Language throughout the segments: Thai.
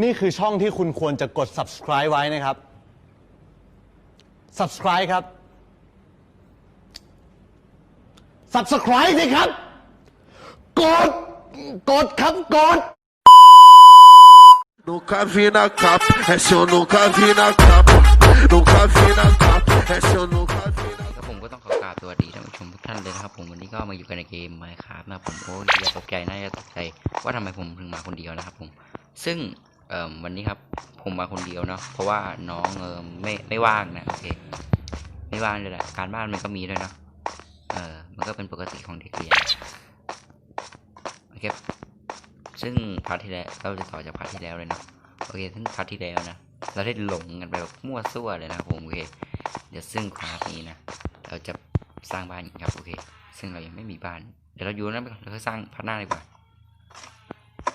นี่คือช่องที่คุณควรจะกด subscribe ไว้นะครับ subscribe ครับ subscribe สิครับ กด กดครับ กด Nunca vi na capa, essa eu nunca vi na capa. Nunca vi na capa, essa eu nunca vi na ครับผมก็ต้องขอกราบสวัสดีท่านผู้ชมทุกท่านเลยนะครับ ผมวันนี้ก็มาอยู่กันในเกม Minecraft นะครับผมโอ้ยอย่าตกใจนะอย่าตกใจว่าทำไมผมถึงมาคนเดียวนะครับผม ซึ่ง เอ่อวันนี้ครับผมมาคนเดียวเนาะเพราะว่าน้องเออไม่ไม่ว่างนะโอเคไม่ว่างเลยแหละการบ้านมันก็มีด้วยเนาะเออมันก็เป็นปกติของเด็กเรียนโอเคซึ่งพาร์ทที่แล้วเราจะต่อจากพาร์ทที่แล้วเลยเนาะโอเคซึ่งพาร์ทที่แล้วนะเราได้หลงกันไปแบบมั่วซั่วเลยนะครับผมโอเคเดี๋ยวซึ่งพาร์ทนี้นะเราจะสร้างบ้านครับโอเค ซึ่งเรายังไม่มีบ้าน เดี๋ยวเราอยู่นั่นไปก่อนแล้วก็สร้างพาร์ทหน้าดีกว่า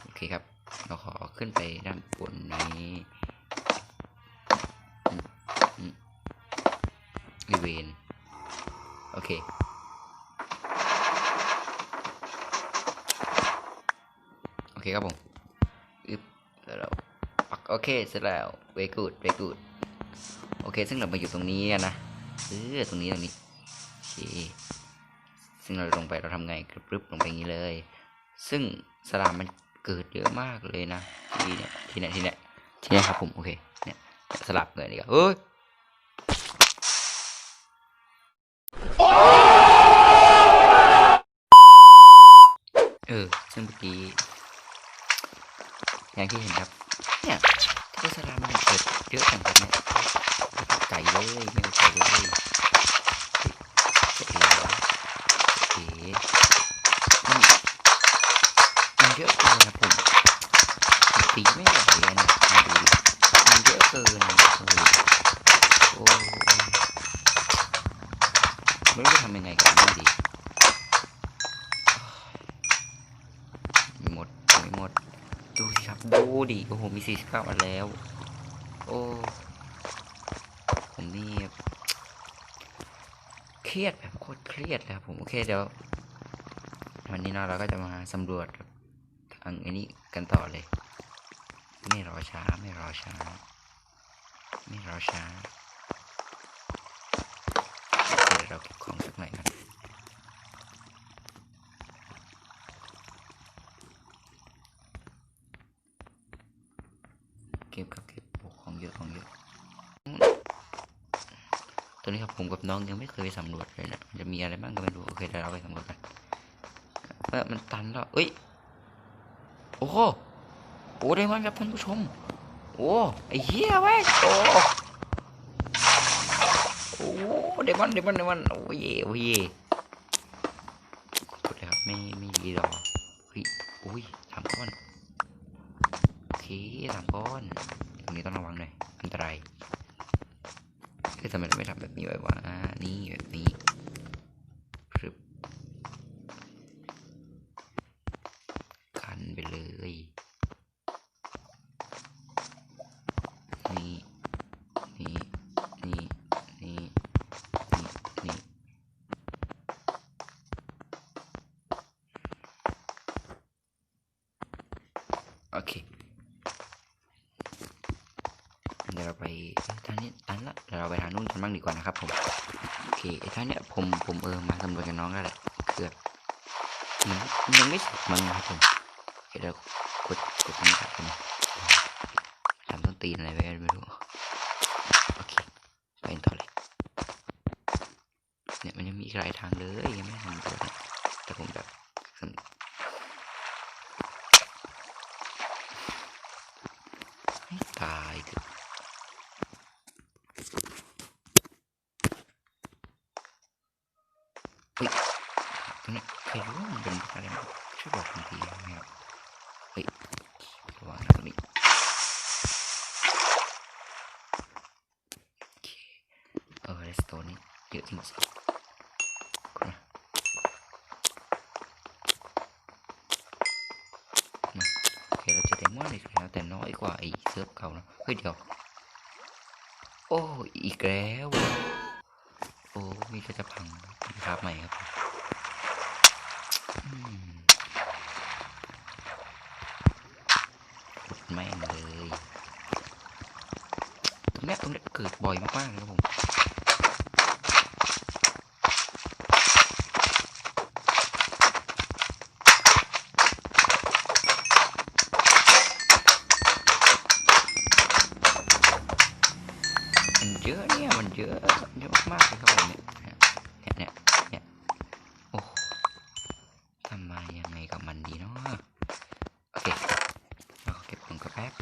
โอเคครับ เราขอขึ้นไปด้านบนนี้อีเวนโอเค โอเคครับผมอึบแล้วเราปักโอเคเสร็จแล้วเวกูดเวกูดโอเค ซึ่งเรามาอยู่ตรงนี้กันนะเออตรงนี้ตรงนี้โอเคซึ่งเราลงไปเราทำไงกรึบลงไปอย่างนี้เลย ซึ่งสลามมัน เกิดเยอะมากเลยนะทีเนี่ยทีเนี่ยทีเนี่ยทีเนี่ยครับผมโอเคเนี่ยสลับเงินดีกว่าเฮ้ยเออซึ่งเมื่อกี้อย่างที่เห็นครับ เนี่ยที่สลามมันเกิดเยอะจังครับเนี่ยไม่เข้ใจเลยไม่ใจเลยเอ๊ะเอ๊ะมันมัน เยอะเกินนะผมผมตีไม่ไหวอะมาดูมันเยอะเกินโอ้โอ้ไม่รู้จะทำยังไงกับมันดีหมดไม่หมด ดูสิครับ ดูดิ โอ้โห มีสี่สิบเก้าอันแล้ว โอ้ผมนี่เครียดแบบโคตรเครียดเลยครับผม โอเคเดี๋ยว วันนี้เนาะเราก็จะมาสำรวจ ทางอันนี้กันต่อเลย ไม่รอช้า ไม่รอช้า ไม่รอช้า เดี๋ยวเราเก็บของสักหน่อยกันเก็บครับเก็บโอ้ของเยอะของเยอะตอนนี้ครับผมกับน้องยังไม่เคยไปสำรวจเลยนะจะมีอะไรบ้างก็ไม่รู้โอเคเดี๋ยวเราไปสำรวจกันเออมันตันแล้วเอ้ย โอ้โหโอ้ได้มันครับท่านผู้ชม โอ้ไอ้เหี้ยเว้ยโอ้โอ้เดมอนเดมอนเดมอนโอ้ยโอ้ยกดเลยครับไม่ไม่รีรอเฮ้ยอุ้ยสามก้อนโอเคสามก้อนตรงนี้ต้องระวังหน่อยอันตรายเฮ้ยทำไมเราไม่ทำแบบนี้ไว้วะอ่านี่แบบนี้ โอเค เดี๋ยวเราไปทางนี้ตันละเดี๋ยวเราไปทางนู้นกันบ้างดีกว่านะครับผม โอเคไอ้ท่างเนี้ยผมผมเออมาสำรวจกับน้องแล้วแหละคือบมันยังไม่เสร็จมั้งครับผมเดี๋ยวกดกดนี้ครับผมทำต้นตีนอะไรไว้ไม่รู้ โอเค ไปต่อเลย เนี่ยมันยังมีอีกหลายทางเลยยังไม่ทำเนี่ยแต่ผมแบบสำ ให้ตายเถอะเฮ้ยตรงนี้ใครรู้ว่ามันเป็นอะไรมั้งช่วยบอกผมทีได้ไหมครับเฮ้ยระวังนะตรงนี้โอเคเออเรสโตนนี่เยอะจริงๆคุณมามา โอเคเราจะไดมอนด์อีกแล้วแต่น้อยกว่าไอ้เซิร์ฟเก่านะเฮ้ยเดี๋ยว โอ้อีกแล้ว โอ้มีก็จะพังครับใหม่ครับแม่งเลยตรงนี้ตรงนี้เกิดบ่อยมากๆเลยครับผม มันเยอะเนี่ย มันเยอะ เยอะมากๆเลยครับผมเนี่ย เนี่ยเนี่ยเนี่ยโอ้โหทำมายังไงกับมันดีเนาะ โอเค เราเก็บของกับแป๊บ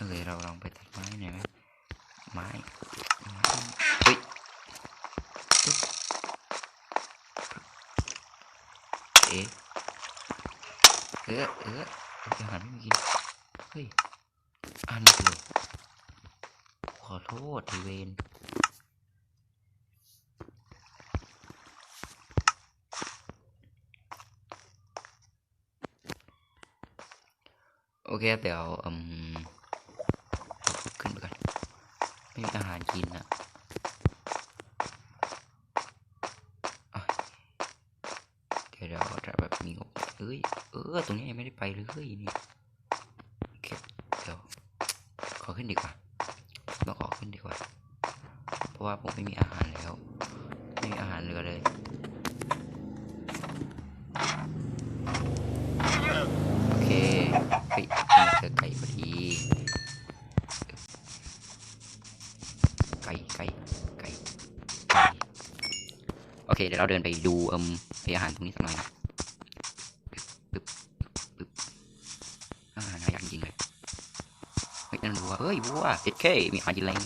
เออเราลองไปตัดไม้หน่อยไหมไม้เฮ้ยเอ๊ะเออเอออาหารไม่มีกินเฮ้ยอันเลยขอโทษทีเวนโอเคเดี๋ยวอืมขึ้นไปก่อน ไม่มีอาหารกินอะเดี๋ยวเดี๋ยวจะแบบมีงบเอ้ย เออ ตรงนี้ยังไม่ได้ไปเลยนี่โอเคเดี๋ยวขอขึ้นดีกว่าต้องขอขึ้นดีกว่า เพราะว่าผมไม่มีอาหารแล้ว ไม่มีอาหารเหลือเลยโอเคเฮ้ยมีเจอ เราเดินไปดูเอิมไปอาหารตรงนี้สักหน่อยนะปึ๊บปึ๊บอาหารหายากจริงเลยเฮ้ยนั่นวัวเฮ้ยวัวเจ็ดเคมีอาหารกินแรง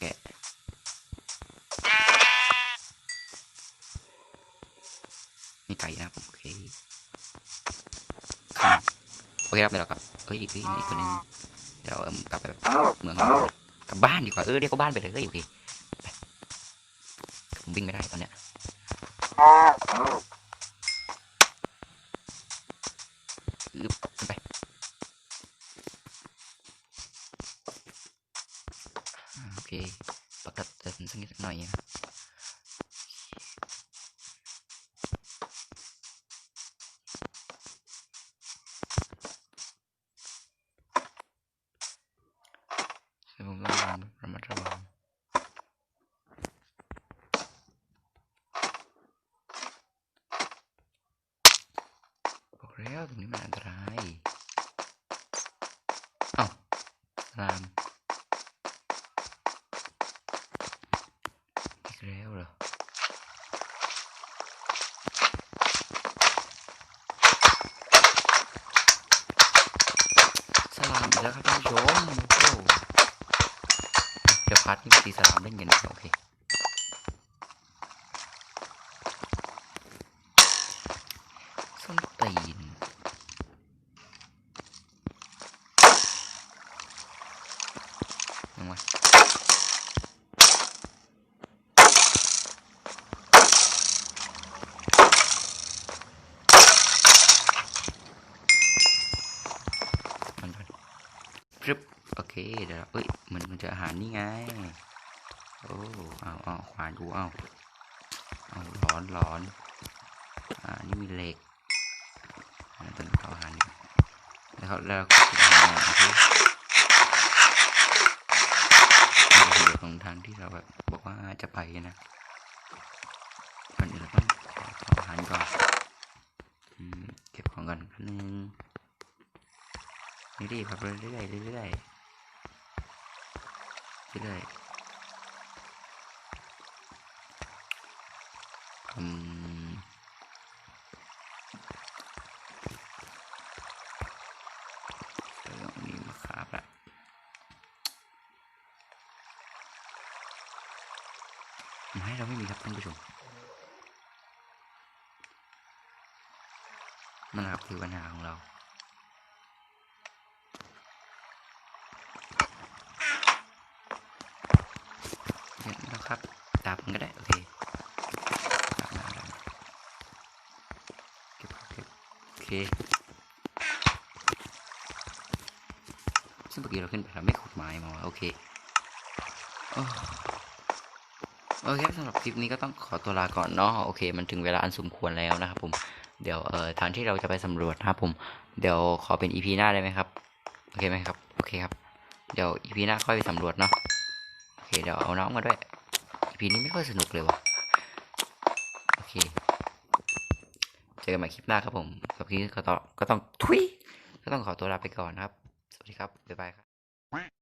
แกะมีไก่นะโอเคโอเคครับเดี๋ยวเรากลับเฮ้ยอีกทีอีกคนนึงเดี๋ยวเอิ่มกลับไปเมืองเรา กลับบ้านดีกว่าเออเรียกว่าบ้านไปเลยเฮ้ยโอเคผมวิ่งไม่ได้ตอนเนี้ย แล้วตรงนี้มันอันตรายเอา้ารามอีกแล้วเหรอสลามอีกแล้วครับท่านผู้ชมโอ้เดี๋ยวพัดนี่ตีสลามเล่นกันโอเคส้นตีนยังไงมันก่อน พรึบโอ เดี๋ยวเอ้ยเหมือนมันจะอาหารนี่ไง โอ้เอาเอาขวานกูเอาเอาร้อนร้อนอ่านี่มีเหล็กตอนนี้เขาอาหารนี่แล้วเขาแล้วก็กินอาหารโอเคนี่คือเหล็กของทางที่เราแบบบอกว่าจะไปนะก่อนอื่นเราต้องขอขอาหารก่อนเก็บของก่อนคันนึงนี่ดิพับเรื่อยๆเรื่อยๆ เรื่อยๆอืมเดี๋ยวมีมาขาบละไม้เราไม่มีครับท่านผู้ชมนั่นแหละคือปัญหาของเรา เดี๋ยวแล้วครับดาบมันก็ได้ โอเคดาบมาดาบมาเก็บครับเก็บโอ เคซึ่งเมื่อกี้เราขึ้นไปเราไม่ขุดไม้มาโอเคโอเคสำหรับคลิปนี้ก็ต้องขอตัวลาก่อนเนาะโอเค มันถึงเวลาอันสมควรแล้วนะครับผมเดี๋ยวเอ่อทางที่เราจะไปสำรวจนะครับผมเดี๋ยวขอเป็น EP หน้าได้ไหมครับโอเคไหมครับโอเคครับเดี๋ยว EP หน้าค่อยไปสำรวจเนาะโอเคเดี๋ยวเอาน้องมาด้วย EP นี้ไม่ค่อยสนุกเลยว่ะโอเค อกันใหม่คลิปหน้าครับผมกับคลิปนี้ก็ต้องก็ต้องทุยก็ต้องขอตัวลาไปก่อนนะครับ สวัสดีครับ บ๊ายบายครับ